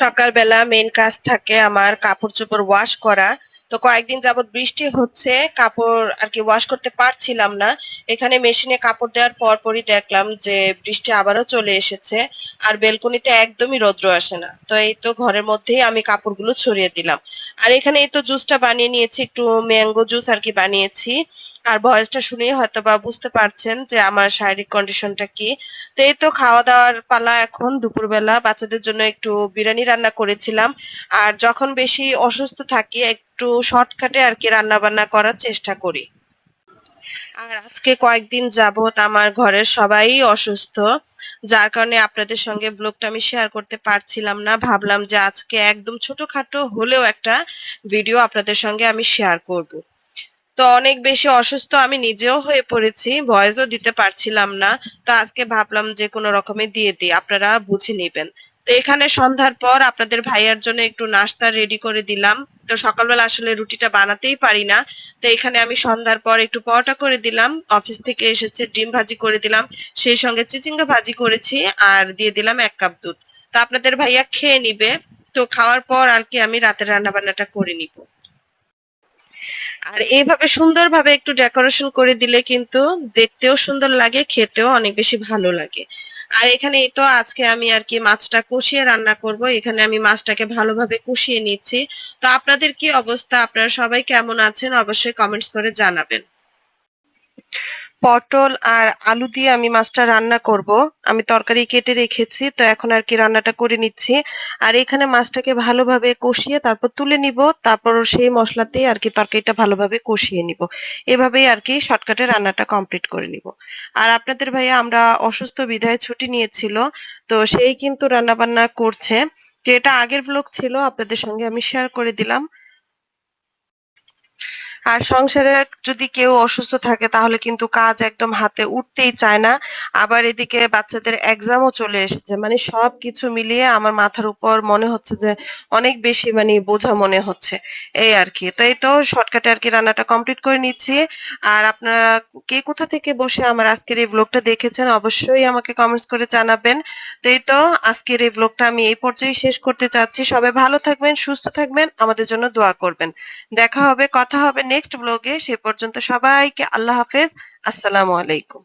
সকালবেলা মেন কাজ থাকে আমার কাপড় চোপড় ওয়াশ করা। তো কয়েকদিন যাবত বৃষ্টি হচ্ছে, কাপড় আর কি ওয়াশ করতে পারছিলাম না। এখানে মেশিনে কাপড় দেওয়ার পরপরই দেখলাম যে বৃষ্টি আবারও চলে এসেছে আর বেলকনিতে একদমই রৌদ্র আসে না। তো এই তো ঘরের মধ্যেই আমি কাপড়গুলো ছড়িয়ে দিলাম। আর এখানে এই তো জুসটা বানিয়ে নিয়েছি, একটু ম্যাঙ্গো জুস আর কি বানিয়েছি। আর ভয়েসটা শুনেই হয়তো বা বুঝতে পারছেন যে আমার শারীরিক কন্ডিশনটা কি। তো এই তো খাওয়া দাওয়ার পালা এখন দুপুরবেলা, বাচ্চাদের জন্য একটু বিরিয়ানি রান্না করেছিলাম। আর যখন বেশি অসুস্থ থাকি একটু শর্টকাটে আর কি রান্না বান্না করার চেষ্টা করি। আর আজকে কয়েকদিন যাবত আমার ঘরের সবাই অসুস্থ, যার কারণে আপনাদের সঙ্গে ব্লগটা আমি শেয়ার করতে পারছিলাম না। ভাবলাম যে আজকে একদম ছোটখাটো হলেও একটা ভিডিও আপনাদের সঙ্গে আমি শেয়ার করব। তো অনেক বেশি অসুস্থ আমি নিজেও হয়ে পড়েছি ভয়েসও দিতে পারছিলাম না। তো আজকে ভাবলাম যে কোনো রকমে দিয়ে দিই, আপনারা বুঝে নেবেন। তো এখানে সন্ধ্যার পর আপনাদের ভাইয়ার জন্য একটু নাস্তা রেডি করে দিলাম। তো সকালবেলা আসলে রুটিটা বানাতেই পারি না। তো এখানে আমি সন্ধ্যার পর একটু পরোটা করে দিলাম। অফিস থেকে এসেছে ডিম ভাজি করে দিলাম। সেই সঙ্গে চিচিঙ্গা ভাজি করেছি আর দিয়ে দিলাম এক কাপ দুধ। তো আপনাদের ভাইয়া খেয়ে নিবে। তো খাওয়ার পর আর কি আমি রাতের রান্না বান্নাটা করে নিব। আর এইভাবে সুন্দরভাবে একটু ডেকোরেশন করে দিলে কিন্তু দেখতেও সুন্দর লাগে, খেতেও অনেক বেশি ভালো লাগে। আর এখানে এই তো আজকে আমি আর কি মাছটা কষিয়ে রান্না করব। এখানে আমি মাছটাকে ভালোভাবে কষিয়ে নিচ্ছি। তো আপনাদের কি অবস্থা? আপনারা সবাই কেমন আছেন? অবশ্যই কমেন্টস করে জানাবেন। পটল আর আলু দিয়ে আমি মাছটা রান্না করব। আমি তরকারি কেটে রেখেছি, তো এখন আর কি রান্নাটা করে নিচ্ছি। আর এখানে মাছটাকে ভালোভাবে কষিয়ে তারপর তুলে নিব, তারপর সেই মশলাতেই আর কি তরকারিটা ভালোভাবে কষিয়ে নিব। এভাবেই আর কি শর্টকাটে রান্নাটা কমপ্লিট করে নিব। আর আপনাদের ভাইয়া, আমরা অসুস্থ বিধায় ছুটি নিয়েছিল, তো সেই কিন্তু রান্না বান্না করছে। তো এটা আগের ব্লগ ছিল, আপনাদের সঙ্গে আমি শেয়ার করে দিলাম। আর সংসারে যদি কেউ অসুস্থ থাকে, তাহলে কিন্তু কাজ একদম হাতে উঠতেই চায় না। আবার এদিকে বাচ্চাদের এক্সামও চলে এসেছে। মানে সব কিছু মিলিয়ে আমার মাথার উপর মনে হচ্ছে যে, অনেক বেশি মানে বোঝা মনে হচ্ছে। এই আর কি। তো এই তো শর্টকাটে আর কি রান্নাটা কমপ্লিট করে নিচ্ছি। আর আপনারা কে কোথা থেকে বসে আমার আজকের এই ব্লগটা দেখেছেন, অবশ্যই আমাকে কমেন্টস করে জানাবেন। তো এই তো আজকের এই ব্লগটা আমি এই পর্যায়ে শেষ করতে চাচ্ছি। সবাই ভালো থাকবেন, সুস্থ থাকবেন, আমাদের জন্য দোয়া করবেন। দেখা হবে, কথা হবে নেক্সট ব্লগে সে পর্যন্ত সবাইকে আল্লাহ হাফেজ। আসসালামু আলাইকুম।